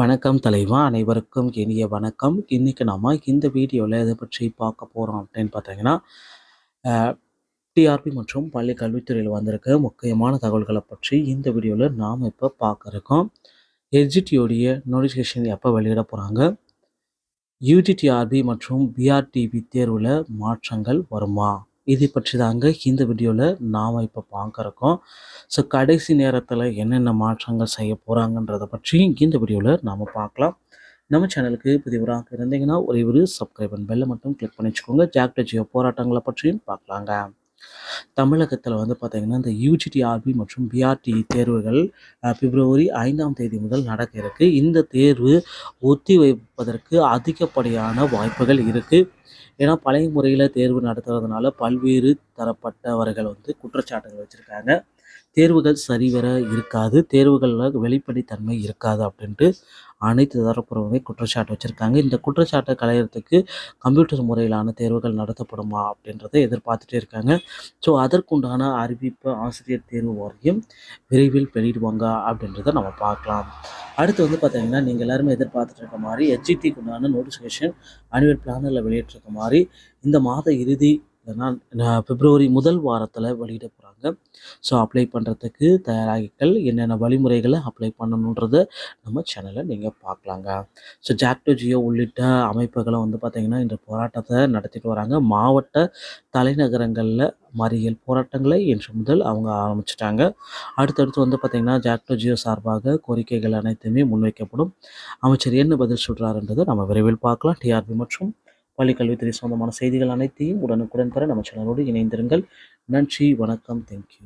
வணக்கம் தலைவா. அனைவருக்கும் இனிய வணக்கம். இன்னைக்கு நம்ம இந்த வீடியோவில் எதை பற்றி பார்க்க போகிறோம் அப்படின்னு பார்த்தீங்கன்னா டிஆர்பி மற்றும் பள்ளி கல்வித்துறையில் வந்திருக்க முக்கியமான தகவல்களை பற்றி இந்த வீடியோவில் நாம் இப்போ பார்க்க இருக்கோம். எஜிடியோடைய நோட்டிஃபிகேஷன் எப்போ வெளியிட போகிறாங்க யூஜிடிஆர்பி மற்றும் பிஆர்டிபி தேர்வில் மாற்றங்கள் வருமா? இதை பற்றி தாங்க இந்த வீடியோவில் நாம் இப்போ பார்க்குறோம் ஸோ கடைசி நேரத்தில் என்னென்ன மாற்றங்கள் செய்ய போகிறாங்கன்றதை பற்றி இந்த வீடியோவில் நாம் பார்க்கலாம். நம்ம சேனலுக்கு புதிவராக இருந்தீங்கன்னா ஒரே ஒரு சப்ஸ்கிரைப் பெல்லை மட்டும் கிளிக் பண்ணி வச்சுக்கோங்க. ஜியோ போராட்டங்களை பற்றியும் பார்க்கலாங்க. தமிழகத்தில் வந்து பார்த்திங்கன்னா இந்த யூஜிடிஆர்பி மற்றும் பிஆர்டி தேர்வுகள் பிப்ரவரி ஐந்தாம் தேதி முதல் நடக்க இருக்கு. இந்த தேர்வு ஒத்தி வைப்பதற்கு அதிகப்படியான வாய்ப்புகள் இருக்குது ஏன்னா பழைய முறையில் தேர்வு நடத்துறதுனால பல்வேறு தரப்பட்டவர்கள் வந்து குற்றச்சாட்டுகள் வச்சுருக்காங்க. தேர்வுகள் சரிவர இருக்காது. தேர்வுகளில் வெளிப்படைத்தன்மை இருக்காது அப்படின்ட்டு அனைத்து தரப்புறவுமே குற்றச்சாட்டு வச்சுருக்காங்க. இந்த குற்றச்சாட்டை களையிறதுக்கு கம்ப்யூட்டர் முறையிலான தேர்வுகள் நடத்தப்படுமா அப்படின்றத எதிர்பார்த்துட்டே இருக்காங்க. ஸோ அதற்குண்டான அறிவிப்பு ஆசிரியர் தேர்வு வாரியம் விரைவில் வெளியிடுவாங்க அப்படின்றத நம்ம பார்க்கலாம். அடுத்து வந்து பார்த்தீங்கன்னா நீங்கள் எல்லாருமே எதிர்பார்த்துட்டு இருக்க மாதிரி ஹெச்இடிக்கு உண்டான நோட்டிஃபிகேஷன் அனுவல் பிளானில் வெளியிட்டிருக்க மாதிரி இந்த மாத இறுதி இல்லைன்னா பிப்ரவரி முதல் வாரத்தில் வெளியிட போகிறாங்க ஸோ அப்ளை பண்ணுறதுக்கு தயாராகிகள் என்னென்ன வழிமுறைகளை அப்ளை பண்ணணுன்றதை நம்ம சேனலில் நீங்கள் பார்க்கலாங்க ஸோ ஜாக்டோ ஜியோ உள்ளிட்ட அமைப்புகளை வந்து பார்த்திங்கன்னா இந்த போராட்டத்தை நடத்திட்டு வராங்க. மாவட்ட தலைநகரங்களில் மறியல் போராட்டங்களை இன்று முதல் அவங்க ஆரம்பிச்சிட்டாங்க. அடுத்தடுத்து வந்து பார்த்திங்கன்னா ஜாக்டோ ஜியோ சார்பாக கோரிக்கைகள் அனைத்துமே முன்வைக்கப்படும். அமைச்சர் என்ன பதில் சொல்கிறாருன்றதை நம்ம விரைவில் பார்க்கலாம். டிஆர்பி மற்றும் பள்ளிக்கல்வித்துறை சொந்தமான செய்திகள் அனைத்தையும் உடனுக்குடன் பெற நம்ம சேனலோடு இணைந்திருங்கள். நன்றி வணக்கம் தேங்க்யூ